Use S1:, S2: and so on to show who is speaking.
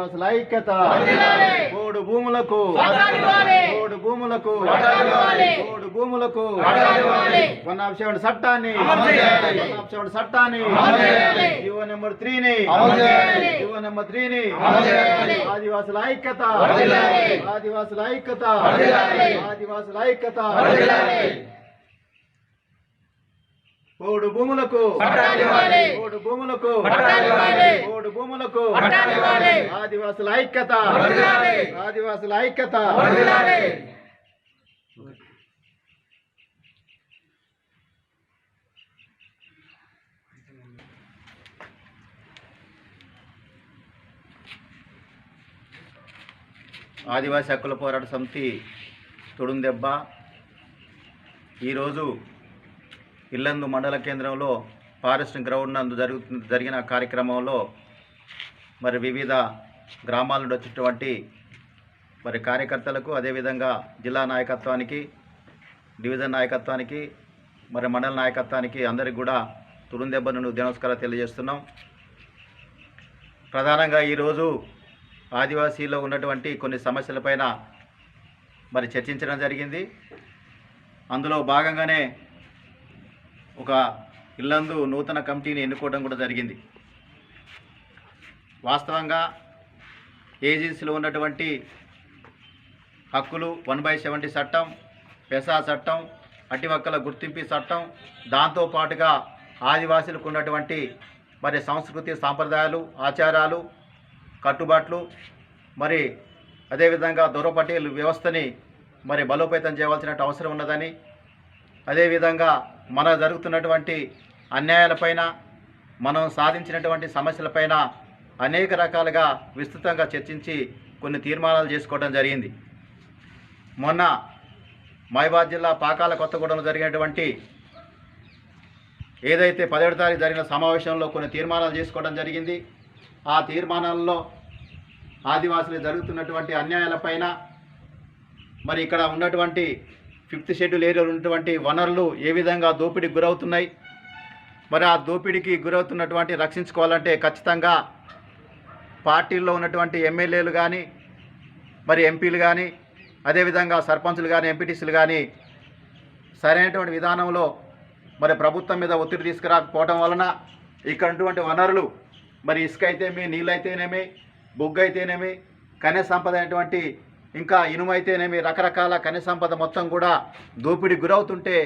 S1: ఆదివాసుల ఐక్యత మూడు భూములకు. మూడు భూములకు. మూడు భూములకు. వన్ ఆఫ్ సెవెన్ చట్టాన్ని. వన్ ఆఫ్ సెవెన్ చట్టాన్ని. జీవో నెంబర్ త్రీని. జీవో నెంబర్ త్రీని. ఆదివాసుల ఐక్యత ఆదివాసుల ఐక్యత ఆదివాసుల ఐక్యత మూడు భూములకు మూడు భూములకు మూడు భూములకు ఆదివాసుల ఐక్యత. ఆదివాసుల ఐక్యత. ఆదివాసీ హక్కుల పోరాట సమితి తొడుందెబ్బ. ఈరోజు ఇల్లందు మండల కేంద్రంలో ఫారెస్ట్ గ్రౌండ్ నందు జరుగు జరిగిన కార్యక్రమంలో మరి వివిధ గ్రామాల నుండి వచ్చినటువంటి మరి కార్యకర్తలకు అదేవిధంగా జిల్లా నాయకత్వానికి డివిజన్ నాయకత్వానికి మరి మండల నాయకత్వానికి అందరికి కూడా తురుందెబ్బ నుండి దినస్కారాలు తెలియజేస్తున్నాం. ప్రధానంగా ఈరోజు ఆదివాసీలో ఉన్నటువంటి కొన్ని సమస్యలపైన మరి చర్చించడం జరిగింది. అందులో భాగంగానే ఒక ఇల్లందు నూతన కమిటీని ఎన్నుకోవడం కూడా జరిగింది. వాస్తవంగా ఏజెన్సీలో ఉన్నటువంటి హక్కులు వన్ బై సెవెంటీ చట్టం పెసా చట్టం అటివక్కల గుర్తింపు చట్టం దాంతో పాటుగా ఆదివాసులకు ఉన్నటువంటి మరి సంస్కృతి సాంప్రదాయాలు ఆచారాలు కట్టుబాట్లు మరి అదేవిధంగా దొరపటీల వ్యవస్థని మరి బలోపేతం చేయవలసిన అవసరం ఉన్నదని అదేవిధంగా మన జరుగుతున్నటువంటి అన్యాయాలపైన మనం సాధించినటువంటి సమస్యలపైన అనేక రకాలుగా విస్తృతంగా చర్చించి కొన్ని తీర్మానాలు చేసుకోవడం జరిగింది. మొన్న మైబాద్ జిల్లా పాకాల కొత్తగూడెంలో జరిగినటువంటి ఏదైతే పదిహేడు తారీఖు జరిగిన సమావేశంలో కొన్ని తీర్మానాలు చేసుకోవడం జరిగింది. ఆ తీర్మానాల్లో ఆదివాసులు జరుగుతున్నటువంటి అన్యాయాలపైన మరి ఇక్కడ ఉన్నటువంటి ఫిఫ్త్ షెడ్యూల్ ఏరియాలో ఉన్నటువంటి వనరులు ఏ విధంగా దోపిడీకి గురవుతున్నాయి? మరి ఆ దోపిడీకి గురవుతున్నటువంటి రక్షించుకోవాలంటే ఖచ్చితంగా పార్టీల్లో ఉన్నటువంటి ఎమ్మెల్యేలు కానీ మరి ఎంపీలు కానీ అదేవిధంగా సర్పంచులు కానీ ఎంపీటీసీలు కానీ సరైనటువంటి విధానంలో మరి ప్రభుత్వం మీద ఒత్తిడి తీసుకురాకపోవడం వలన ఇక్కడ వనరులు మరి ఇసుక అయితేమి నీళ్ళు అయితేనేమి బొగ్గు అయితేనేమి కనీస సంపద అయినటువంటి ఇంకా ఇనుమైతేనేమి రకరకాల ఖనిజ సంపద మొత్తం కూడా దోపిడీ గురవుతుంటే